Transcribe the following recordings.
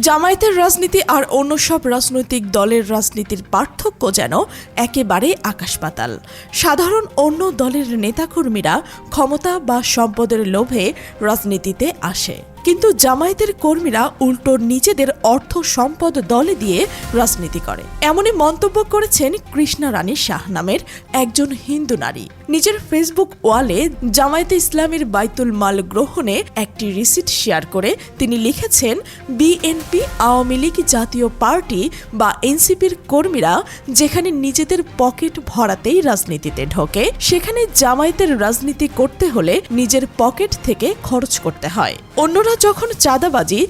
জামায়াতের রাজনীতি আর অন্য সব রাজনৈতিক দলের রাজনীতির পার্থক্য যেন একেবারে আকাশপাতাল। সাধারণ অন্য দলের নেতাকর্মীরা ক্ষমতা বা সম্পদের লোভে রাজনীতিতে আসে। কিন্তু জামায়াতের কর্মীরা উল্টো নিজেদের অর্থ সম্পদ দলে দিয়ে রাজনীতি করে। এমনই মন্তব্য করেছেন কৃষ্ণা রানী শাহ নামের একজন হিন্দু নারী। নিজের ফেসবুক ওয়ালে জামায়াতে ইসলামের বাইতুল মাল গ্রহণে একটি রিসিট শেয়ার করে তিনি লিখেছেন, বিএনপি, আওয়ামী লীগ জাতীয় পার্টি বা এনসিপির কর্মীরা যেখানে নিজেদের পকেট ভরাতেই রাজনীতিতে ঢোকে, সেখানে জামায়াতের রাজনীতি করতে হলে নিজের পকেট থেকে খরচ করতে হয়। অন্যরা যখন চাঁদাবাজি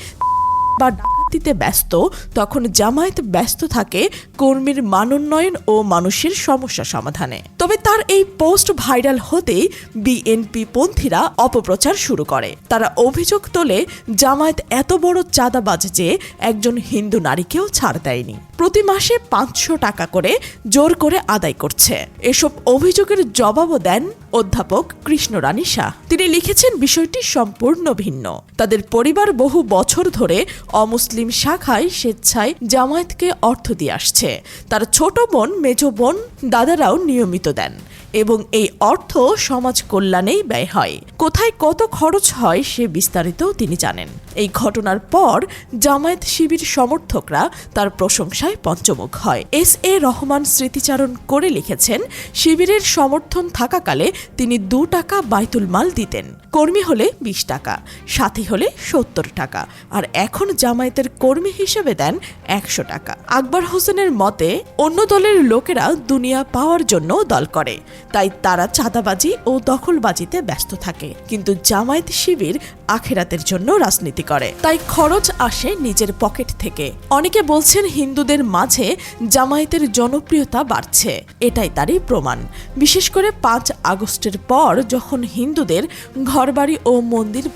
বা ডাকাতিতে ব্যস্ত, তখন জামায়াত ব্যস্ত থাকে কর্মীর মানোন্নয়ন ও মানুষের সমস্যা সমাধানে। তবে তার এই পোস্ট ভাইরাল হতেই বিএনপি পন্থীরা অপপ্রচার শুরু করে। তারা অভিযোগ তোলে, জামায়াত এত বড় চাঁদাবাজ যে একজন হিন্দু নারীকেও ছাড় দেয়নি। প্রতি মাসে পাঁচশো টাকা করে জোর করে আদায় করছে। এসব অভিযোগের জবাবও দেন অধ্যাপক কৃষ্ণ রানী শাহ। তিনি লিখেছেন বিষয়টি সম্পূর্ণ ভিন্ন। তাদের পরিবার বহু বছর ধরে অমুসলিম শাখায় স্বেচ্ছায় জামায়াতকে অর্থ দিয়ে আসছে। তার ছোট বোন, মেজ বোন, দাদারাও নিয়মিত দেন। এবং এই অর্থ সমাজ কল্যাণেই ব্যয় হয়। কোথায় কত খরচ হয় সে বিস্তারিত তিনি জানেন। এই ঘটনার পর জামায়াত শিবির সমর্থকরা তার প্রশংসায় পঞ্চমুখ হয়। এস এ রহমান স্মৃতিচারণ করে লিখেছেন, শিবিরের সমর্থন থাকাকালে তিনি দু টাকা বাইতুল মাল দিতেন। কর্মী হলে বিশ টাকা, সাথী হলে সত্তর টাকা, আর এখন জামায়াতের কর্মী হিসেবে দেন একশো টাকা। আকবর হোসেনের মতে, অন্য দলের লোকেরা দুনিয়া পাওয়ার জন্য দল করে। তাই তারা চাঁদাবাজি ও দখলবাজিতে ব্যস্ত থাকে। কিন্তু জামায়াত শিবির আখেরাতের জন্য রাজনীতি করে। তাই খরচ আসে নিজের পকেট থেকে। অনেকে বলছেন হিন্দুদের মাঝে জামায়াতের জনপ্রিয়তা বাড়ছে। এটাই তারই প্রমাণ। বিশেষ করে পাঁচ আগস্টের পর যখন হিন্দুদের ঘরবাড়ি ও মন্দির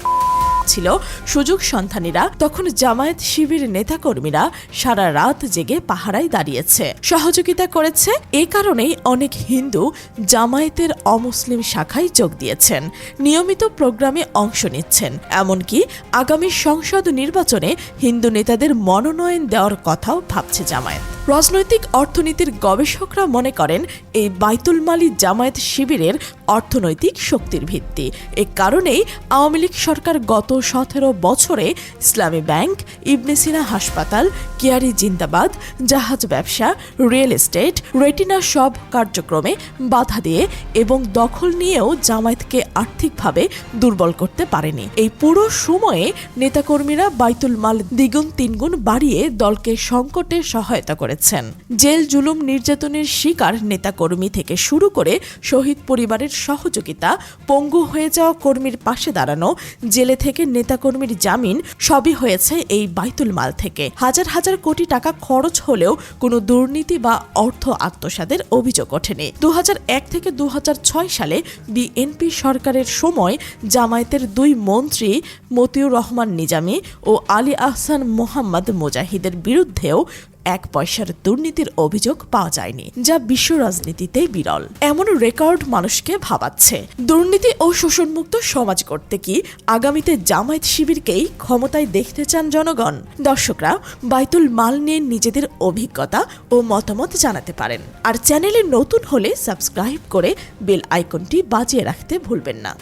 ছিল সুযোগ সন্ধানীরা, তখন জামায়াত শিবির নেতাকর্মীরা সারা রাত জেগে পাহারায় দাঁড়িয়েছে। সহযোগিতা করেছে, এ কারণেই অনেক হিন্দু জামায়াতের অমুসলিম শাখায় যোগ দিয়েছেন, নিয়মিত প্রোগ্রামে অংশ নিচ্ছেন। এমনকি আগামী সংসদ নির্বাচনে হিন্দু নেতাদের মনোনয়ন দেওয়ার কথাও ভাবছে জামায়াত। রাজনৈতিক অর্থনীতির গবেষকরা মনে করেন, এই বাইতুল মালি জামায়াত শিবিরের অর্থনৈতিক শক্তির ভিত্তি। এ কারণেই আওয়ামী লীগ সরকার গত সতেরো বছরে ইসলামী ব্যাংক ইবনেসিনা হাসপাতাল, কেয়ারি জিন্দাবাদ, জাহাজ ব্যবসা, রিয়েল এস্টেট, রেটিনা সব কার্যক্রমে বাধা দিয়ে এবং দখল নিয়েও জামায়াতকে আর্থিকভাবে দুর্বল করতে পারেনি। এই পুরো সময়ে নেতাকর্মীরা বাইতুল মাল দ্বিগুণ তিনগুণ বাড়িয়ে দলকে সংকটে সহায়তা করেছেন। জেল জুলুম নির্যাতনের শিকার নেতাকর্মী থেকে শুরু করে শহীদ পরিবারের সহযোগিতা, পঙ্গু হয়ে যাওয়া কর্মীর পাশে দাঁড়ানো, জেলে থেকে নেতাকর্মীর জামিন, সবই হয়েছে এই বাইতুল মাল থেকে। হাজার হাজার কোটি টাকা খরচ হলেও কোনো দুর্নীতি বা অর্থ আত্মসাদের অভিযোগ ওঠেনি। দু হাজার এক থেকে দু হাজার ছয় সালে বিএনপি সরকারের সময় জামায়াতের দুই মন্ত্রী মতিউর রহমান নিজামী ও আলী আহসান মোহাম্মদ মুজাহিদের বিরুদ্ধেও এক পয়সার দুর্নীতির অভিযোগ পাওয়া যায়নি, যা বিশ্ব রাজনীতিতেই বিরল। এমন রেকর্ড মানুষকে ভাবাচ্ছে। দুর্নীতি ও শোষণমুক্ত সমাজ করতে কি আগামীতে জামায়াত শিবিরকেই ক্ষমতায় দেখতে চান জনগণ? দর্শকরা বাইতুল মাল নিয়ে নিজেদের অভিজ্ঞতা ও মতামত জানাতে পারেন। আর চ্যানেলে নতুন হলে সাবস্ক্রাইব করে বেল আইকনটি বাজিয়ে রাখতে ভুলবেন না।